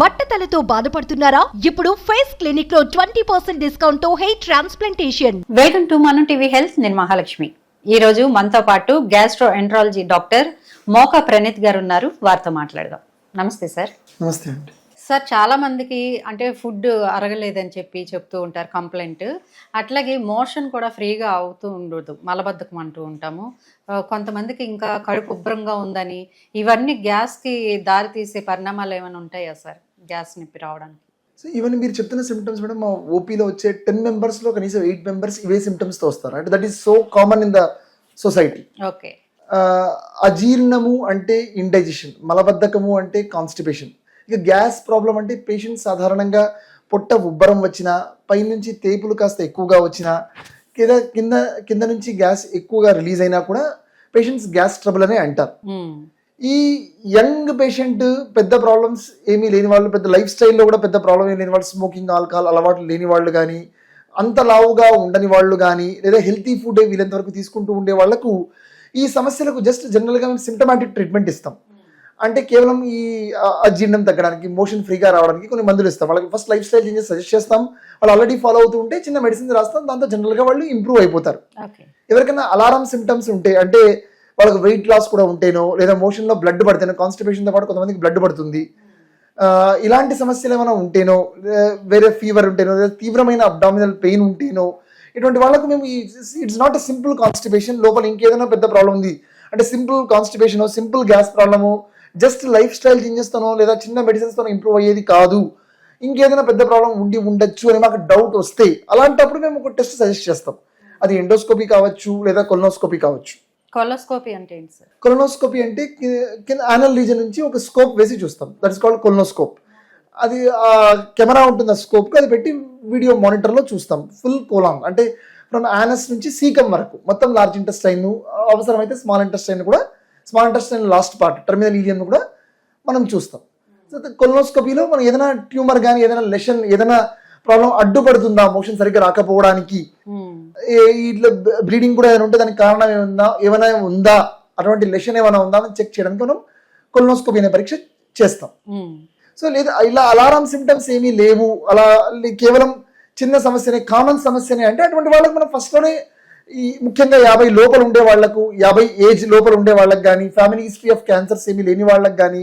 బట్టతలతో బాధపడుతున్నారా? ఇప్పుడు ఫేస్ క్లినిక్లో twenty percent డిస్కౌంట్తో hair transplantation. Welcome to Manam TV health నేను మహాలక్ష్మి. ఈ రోజు మనతో పాటు gastroenterology doctor Moka Praneeth garu ఉన్నారు. వారితో మాట్లాడదాం. నమస్తే సార్. నమస్తే అండి. సార్ చాలా మందికి అంటే ఫుడ్ అరగలేదని చెప్పి చెప్తూ ఉంటారు కంప్లైంట్. అట్లాగే మోషన్ కూడా ఫ్రీగా అవుతూ ఉండదు మలబద్ధకం అంటూ ఉంటాము కొంతమందికి ఇంకా కడుపు ఉబ్బరంగా ఉందని ఇవన్నీ గ్యాస్కి దారి తీసే పరిణామాలు ఏమైనా ఉంటాయా సార్ గ్యాస్ నొప్పి రావడానికి? సో ఈవెన్ మీరు చెప్తున్న సిమ్టమ్స్ మేడం మా ఓపీలో వచ్చే టెన్ మెంబర్స్లో కనీసం ఎయిట్ మెంబర్స్ ఇవే సిమ్టమ్స్తో వస్తారు. అంటే that is so common in the society okay. అజీర్ణము అంటే ఇండైజెషన్ మలబద్ధకము అంటే కాన్స్టిపేషన్ ఇక గ్యాస్ ప్రాబ్లం అంటే పేషెంట్ సాధారణంగా పొట్ట ఉబ్బరం వచ్చినా పైనుంచి తేపులు కాస్త ఎక్కువగా వచ్చినా కింద కింద కింద నుంచి గ్యాస్ ఎక్కువగా రిలీజ్ అయినా కూడా పేషెంట్స్ గ్యాస్ ట్రబుల్ అనే అంటారు. ఈ యంగ్ పేషెంట్ పెద్ద ప్రాబ్లమ్స్ ఏమీ లేని వాళ్ళు పెద్ద లైఫ్ స్టైల్లో కూడా పెద్ద ప్రాబ్లం ఏం లేని వాళ్ళు స్మోకింగ్ ఆల్కహాల్ అలవాట్లు లేని వాళ్ళు కానీ అంత లావుగా ఉండని వాళ్ళు కానీ లేదా హెల్తీ ఫుడ్ వీళ్ళంత వరకు తీసుకుంటూ ఉండే వాళ్ళకు ఈ సమస్యలకు జస్ట్ జనరల్గా మేము సిమ్టమాటిక్ ట్రీట్మెంట్ ఇస్తాం. అంటే కేవలం ఈ అజీర్ణం తగ్గడానికి మోషన్ ఫ్రీగా రావడానికి కొన్ని మందులు ఇస్తాం. వాళ్ళకి first life style changes suggest చేస్తాం. వాళ్ళు ఆల్రెడీ ఫాలో అవుతూ ఉంటే చిన్న మెడిసిన్స్ రాస్తాం. దాంతో జనరల్గా వాళ్ళు ఇంప్రూవ్ అయిపోతారు. ఎవరికైనా అలారం సిమ్టమ్స్ ఉంటే అంటే వాళ్ళకి వెయిట్ లాస్ కూడా ఉంటేనో లేదా మోషన్లో బ్లడ్ పడితేనో కాన్స్టిపేషన్తో పాటు కొంతమందికి బ్లడ్ పడుతుంది. ఇలాంటి సమస్యలు ఏమైనా ఉంటేనో వేరే ఫీవర్ ఉంటేనో లేదా తీవ్రమైన అబ్డామినల్ పెయిన్ ఉంటేనో ఇటువంటి వాళ్ళకు మేము it's not a simple constipation లోపల ఇంకేదైనా పెద్ద ప్రాబ్లం ఉంది. అంటే simple constipation simple gas problem just life style చేంజెస్తోనో లేదా చిన్న మెడిసిన్స్తోనో ఇంప్రూవ్ అయ్యేది కాదు. ఇంకేదైనా పెద్ద ప్రాబ్లం ఉండి ఉండొచ్చు అని మాకు డౌట్ వస్తే అలాంటప్పుడు మేము ఒక టెస్ట్ సజెస్ట్ చేస్తాం. అది ఎండోస్కోపీ కావచ్చు లేదా కొలనోస్కోపీ కావచ్చు. కొలోస్కోపీ అంటే కొలనోస్కోపీ అంటే కింద యానల్ రీజన్ నుంచి ఒక స్కోప్ వేసి చూస్తాం. దట్ ఇస్ కాల్డ్ కొలనోస్కోప్ అది ఆ కెమెరా ఉంటుంది ఆ స్కోప్కి అది పెట్టి వీడియో మానిటర్లో చూస్తాం. ఫుల్ కోలాంగ్ అంటే ఫ్రమ్ యానస్ నుంచి సీకం వరకు. మొత్తం లార్జ్ ఇంటెస్టైన్ అవసరమైతే స్మాల్ ఇంటెస్టైన్ కూడా small intestine last part terminal ileum కూడా మనం చూస్తాం. సో కొలనోస్కోపీలో మనం ఏదైనా ట్యూమర్ కానీ ఏదైనా లెషన్ ఏదైనా ప్రాబ్లం అడ్డుపడుతుందా మోషన్ సరిగ్గా రాకపోవడానికి. ఏ- ఇట్లా బ్లీడింగ్ కూడా ఏమైనా ఉంటే దానికి కారణం ఏముందా ఏమైనా ఉందా? అటువంటి లెషన్ ఏమైనా ఉందా అని చెక్ చేయడానికి మనం కొలనోస్కోపీ అనే పరీక్ష చేస్తాం. సో లేదా ఇలా అలారం సిమ్టమ్స్ ఏమీ లేవు. అలా కేవలం చిన్న సమస్యనే కామన్ సమస్యనే అంటే అటువంటి వాళ్ళకి మనం ఫస్ట్లోనే ఈ ముఖ్యంగా యాభై లోపల ఉండే వాళ్ళకు యాభై ఏజ్ లోపల ఉండే వాళ్ళకి కానీ ఫ్యామిలీ హిస్టరీ ఆఫ్ క్యాన్సర్స్ ఏమీ లేని వాళ్ళకి కానీ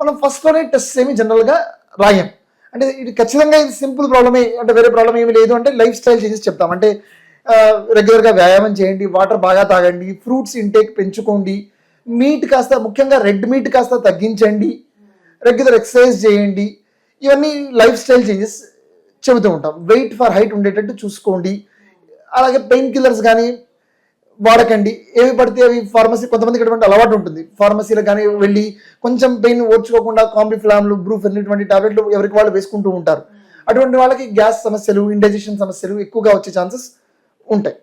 మనం ఫస్ట్లోనే టెస్ట్ ఏమి జనరల్గా రాయం. అంటే ఇది ఖచ్చితంగా ఇది సింపుల్ ప్రాబ్లమే అంటే వేరే ప్రాబ్లం ఏమి లేదు అంటే లైఫ్ స్టైల్ చేంజెస్ చెప్తాం. అంటే రెగ్యులర్గా వ్యాయామం చేయండి వాటర్ బాగా తాగండి ఫ్రూట్స్ ఇంటేక్ పెంచుకోండి మీట్ కాస్త ముఖ్యంగా రెడ్ మీట్ కాస్త తగ్గించండి రెగ్యులర్ ఎక్సర్సైజ్ చేయండి ఇవన్నీ లైఫ్ స్టైల్ చేంజెస్ చెబుతూ ఉంటాం. వెయిట్ ఫర్ హైట్ ఉండేటట్టు చూసుకోండి. అలాగే పెయిన్ కిల్లర్స్ కానీ వాడకండి. ఏవి పడితే అవి ఫార్మసీ కొంతమందికి అటువంటి అలవాటు ఉంటుంది. ఫార్మసీలో కానీ వెళ్ళి కొంచెం పెయిన్ ఓర్చుకోకుండా కాంబిఫ్లామ్లు బ్రూఫ్ ఇటువంటి టాబ్లెట్లు ఎవరికి వాళ్ళు వేసుకుంటూ ఉంటారు. అటువంటి వాళ్ళకి గ్యాస్ సమస్యలు ఇండైజెషన్ సమస్యలు ఎక్కువగా వచ్చే ఛాన్సెస్ ఉంటాయి.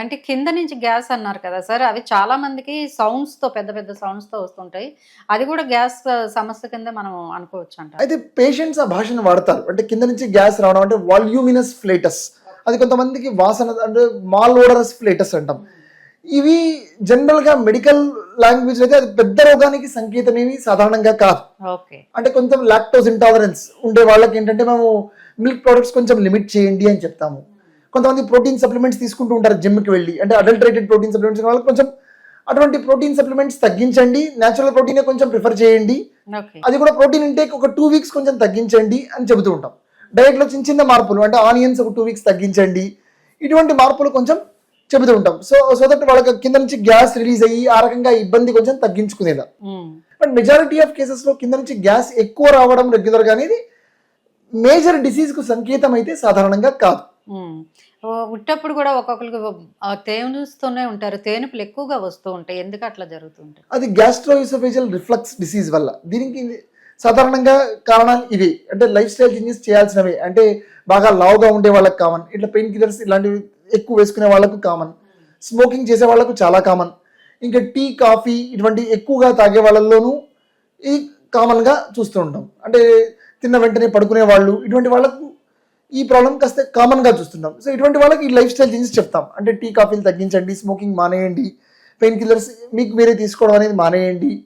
అంటే కింద నుంచి గ్యాస్ అన్నారు కదా సార్ అవి చాలా మందికి సౌండ్స్తో పెద్ద పెద్ద సౌండ్స్తో వస్తుంటాయి. అది కూడా గ్యాస్ సమస్య కింద మనం అనుకోవచ్చు అంట అయితే పేషెంట్స్ ఆ భాషను వాడతారు. అంటే కింద నుంచి గ్యాస్ రావడం అంటే వాల్యూమినస్ ఫ్లేటస్ అది కొంతమందికి వాసన అంటే మాల్ ఓడరస్ ఫ్లేటస్ అంటాం. ఇవి జనరల్గా మెడికల్ లాంగ్వేజ్ అయితే అది పెద్ద రోగానికి సంకేతం ఏమి సాధారణంగా కాదు. అంటే కొంచెం లాక్టోస్ ఇంటాలరెన్స్ ఉండే వాళ్ళకి ఏంటంటే మేము మిల్క్ ప్రోడక్ట్స్ కొంచెం లిమిట్ చేయండి అని చెప్తాము. కొంతమంది ప్రోటీన్ సప్లిమెంట్స్ తీసుకుంటూ ఉంటారు జిమ్కి వెళ్ళి. అంటే అడల్టరేటెడ్ ప్రోటీన్ సప్లిమెంట్స్ వాళ్ళకి కొంచెం అటువంటి ప్రోటీన్ సప్లిమెంట్స్ తగ్గించండి. నేచురల్ ప్రోటీనే కొంచెం ప్రిఫర్ చేయండి. అది కూడా ప్రోటీన్ ఇంటేక్ ఒక టూ వీక్స్ కొంచెం తగ్గించండి అని చెబుతూ ఉంటాం. డైట్లో చిన్న చిన్న మార్పులు అంటే ఆనియన్స్ ఒక టూ వీక్స్ తగ్గించండి. ఇటువంటి మార్పులు కొంచెం చెబుతూ ఉంటాం. సో సో దట్ వాళ్ళకి కింద నుంచి గ్యాస్ రిలీజ్ అయ్యి ఆ రకంగా ఇబ్బంది కొంచెం తగ్గించుకునేదా. బట్ మెజారిటీ ఆఫ్ కేసెస్లో కింద నుంచి గ్యాస్ ఎక్కువ రావడం రెగ్యులర్గా అనేది మేజర్ డిసీజ్కు సంకేతం అయితే సాధారణంగా కాదు. ఓ, ఉట్టప్పుడు కూడా ఒక్కొక్కరికి తేనుస్తూనే ఉంటారు. తేనుపులు ఎక్కువగా వస్తూ ఉంటాయి. ఎందుకు అట్లా జరుగుతుంటాయి అది గ్యాస్ట్రోఇసోఫేజియల్ రిఫ్లక్స్ డిసీజ్ వల్ల. దీనికి సాధారణంగా కారణాలు ఇవి. అంటే లైఫ్ స్టైల్ చేంజెస్ చేయాల్సినవి. అంటే బాగా లావుగా ఉండే వాళ్ళకి కామన్ ఇట్లా పెయిన్ కిల్లర్స్ ఇలాంటివి ఎక్కువ వేసుకునే వాళ్ళకు కామన్ స్మోకింగ్ చేసే వాళ్ళకు చాలా కామన్ ఇంకా టీ కాఫీ ఇటువంటి ఎక్కువగా తాగే వాళ్ళల్లోనూ ఈ కామన్గా చూస్తూ ఉంటాం. అంటే తిన్న వెంటనే పడుకునే వాళ్ళు ఇటువంటి వాళ్ళకు ఈ ప్రాబ్లం కాస్త కామన్గా చూస్తున్నాం సో ఇటువంటి వాళ్ళకి ఈ లైఫ్ స్టైల్ చేంజెస్ చెప్తాం. అంటే టీ కాఫీలు తగ్గించండి స్మోకింగ్ మానేయండి. పెయిన్ కిల్లర్స్ మీకు మీరే తీసుకోవడం అనేది మానేయండి.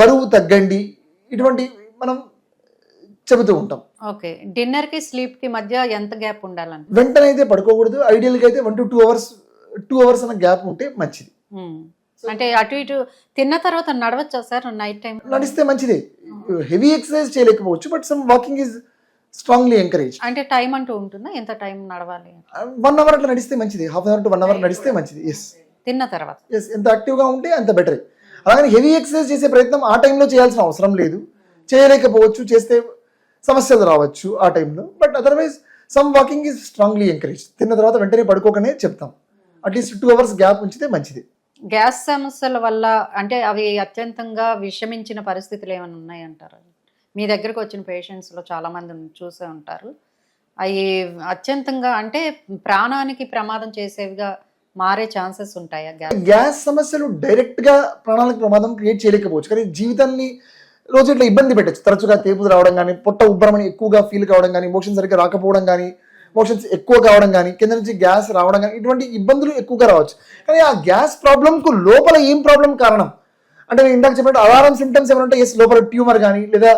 బరువు తగ్గండి. ఇటువంటి మనం చెబుతూ ఉంటాం. ఓకే. డిన్నర్కి స్లీప్కి మధ్య ఎంత గ్యాప్ ఉండాలని వెంటనే అయితే పడుకోకూడదు. ఐడియల్గా అయితే one to two hours two hours అన్న గ్యాప్ ఉంటే మంచిది. అంటే అటు ఇటు తిన్న తర్వాత నడవచ్చా సార్ నైట్ టైం నడిస్తే మంచిదే. హెవీ ఎక్సర్సైజ్ చేయలేకపోవచ్చు but some walking is strongly encourage అంటే టైం అంటూ ఉంటుందా? ఎంత టైం నడవాలి? వన్ అవర్ అట్లా నడిస్తే మంచిది. Half hour to one hour నడిస్తే మంచిది. ఎస్ తిన్న తర్వాత? ఎస్ ఎంత యాక్టివ్గా ఉంటే అంత బెటర్. అలాగని హెవీ ఎక్సర్సైజ్ చేసే ప్రయత్నం ఆ టైంలో చేయాల్సిన అవసరం లేదు. చేయలేకపోవచ్చు చేస్తే సమస్యలు రావచ్చు ఆ టైంలో but otherwise some walking is strongly encourage తిన్న తర్వాత వెంటనే పడుకోకనే చెప్తాం. అట్లీస్ట్ టూ అవర్స్ గ్యాప్ ఉంచితే మంచిది. గ్యాస్ సమస్యల వల్ల అంటే అవి అత్యంతంగా విషమించిన పరిస్థితులు ఏమైనా ఉన్నాయంటారు? మీ దగ్గరకు వచ్చిన పేషెంట్స్లో చాలామంది చూసే ఉంటారు. అవి అత్యంతంగా అంటే ప్రాణానికి ప్రమాదం చేసేవిగా మారే ఛాన్సెస్ ఉంటాయా గ్యాస్. సమస్యలు డైరెక్ట్గా ప్రాణాలకు ప్రమాదం క్రియేట్ చేయలేకపోవచ్చు. కానీ జీవితాన్ని రోజు ఇట్లా ఇబ్బంది పెట్టచ్చు. తరచుగా తేపులు రావడం కానీ పొట్ట ఉబ్బరమని ఎక్కువగా ఫీల్ కావడం కానీ మోషన్ సరిగ్గా రాకపోవడం కానీ మోషన్స్ ఎక్కువ కావడం కానీ కింద నుంచి గ్యాస్ రావడం కానీ ఇటువంటి ఇబ్బందులు ఎక్కువగా రావచ్చు. కానీ ఆ గ్యాస్ ప్రాబ్లంకు లోపల ఏం ప్రాబ్లం కారణం? అంటే నేను ఇందాక చెప్పినట్టు అలారం సిమ్టమ్స్ ఏమైనా ఉంటే ఎస్ లోపల ట్యూమర్ కానీ లేదా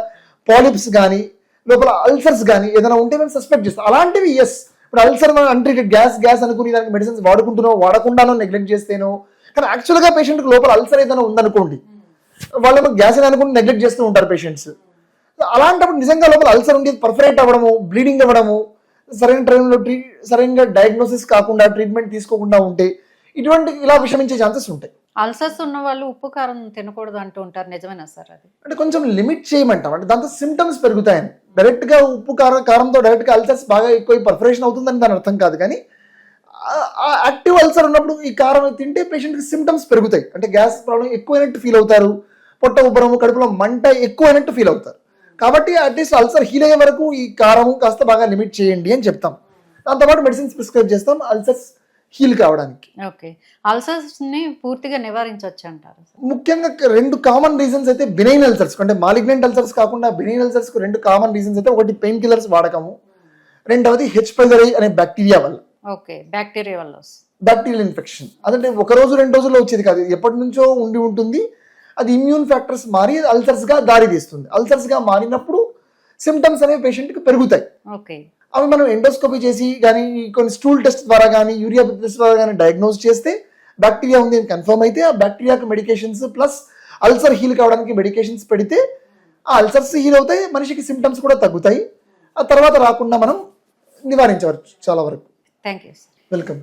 పాలిప్స్ కానీ లోపల అల్సర్స్ కానీ ఏదైనా ఉంటే మేము సస్పెక్ట్ చేస్తాం. అలాంటివి ఎస్ ఇప్పుడు అల్సర్ అన్ట్రీటెడ్ గ్యాస్ గ్యాస్ అనుకుని దానికి మెడిసిన్స్ వాడుకుంటున్నావు వాడకుండానో నెగ్లెక్ట్ చేస్తేనో కానీ యాక్చువల్గా పేషెంట్కి లోపల అల్సర్ ఏదైనా ఉందనుకోండి వాళ్ళు గ్యాస్ అని అనుకుని నెగ్లెక్ట్ చేస్తూ ఉంటారు పేషెంట్స్ అలాంటప్పుడు నిజంగా లోపల అల్సర్ ఉండి పర్ఫరేట్ అవ్వడము బ్లీడింగ్ అవ్వడము సరైన టైంలో ట్రీ సరైన డయాగ్నోసిస్ కాకుండా ట్రీట్మెంట్ తీసుకోకుండా ఉంటే ఇటువంటి ఇలా విషమించే ఛాన్సెస్ ఉంటాయి. అల్సర్స్ ఉన్న వాళ్ళు ఉప్పు కారం తినకూడదు అంటూ ఉంటారు. నిజమేనా సార్ అది? అంటే కొంచెం లిమిట్ చేయమంటాం అంటే దాంతో సిమ్టమ్స్ పెరుగుతాయని. డైరెక్ట్గా ఉప్పు కారం కారంతో డైరెక్ట్గా అల్సర్స్ బాగా ఎక్కువ పర్ఫరేషన్ అవుతుందని దాని అర్థం కాదు. కానీ ఆ యాక్టివ్ అల్సర్ ఉన్నప్పుడు ఈ కారం తింటే పేషెంట్కి సిమ్టమ్స్ పెరుగుతాయి. అంటే గ్యాస్ ప్రాబ్లం ఎక్కువైనట్టు ఫీల్ అవుతారు. పొట్ట ఉబ్బరము కడుపులో మంట ఎక్కువైనట్టు ఫీల్ అవుతారు. కాబట్టి అట్లీస్ట్ అల్సర్ హీల్ అయ్యే వరకు ఈ కారం కాస్త బాగా లిమిట్ చేయండి అని చెప్తాం. దాంతోపాటు మెడిసిన్స్ ప్రిస్క్రైబ్ చేస్తాం. అల్సర్స్ హీల్ కావడానికి. ఓకే. అల్సర్స్ని పూర్తిగా నివారించవచ్చు అంటారు ముఖ్యంగా రెండు కామన్ రీజన్స్ అయితే బినైన్ అల్సర్స్ అంటే మాలిగ్నెంట్ అల్సర్స్ కాకుండా బినైన్ అల్సర్స్కు రెండు కామన్ రీజన్స్ అయితే ఒకటి పెయిన్ కిల్లర్స్ వాడకము రెండవది హెచ్ పైలరీ అనే బ్యాక్టీరియా వల్ల. ఓకే. బ్యాక్టీరియా వల్ల. బ్యాక్టీరియల్ ఇన్ఫెక్షన్ అదంటే ఒక రోజు రెండు రోజుల్లో వచ్చేది కాదు. ఎప్పటి నుంచో ఉండి ఉంటుంది. అది ఇమ్యూన్ ఫ్యాక్టర్స్ మారి అల్సర్స్గా దారి తీస్తుంది. అల్సర్స్గా మారినప్పుడు సిమ్టమ్స్ అనేవి పేషెంట్కి పెరుగుతాయి. ఓకే. అవి మనం ఎండోస్కోపీ చేసి కానీ కొన్ని స్టూల్ టెస్ట్ ద్వారా కానీ యూరియా టెస్ట్ ద్వారా కానీ డయాగ్నోస్ చేస్తే బ్యాక్టీరియా ఉంది అని కన్ఫర్మ్ అయితే ఆ బ్యాక్టీరియాకి మెడికేషన్స్ ప్లస్ అల్సర్ హీల్ కావడానికి మెడికేషన్స్ పెడితే ఆ అల్సర్స్ హీల్ అవుతాయి మనిషికి సిమ్టమ్స్ కూడా తగ్గుతాయి. ఆ తర్వాత రాకుండా మనం నివారించవచ్చు చాలా వరకు. Thank you welcome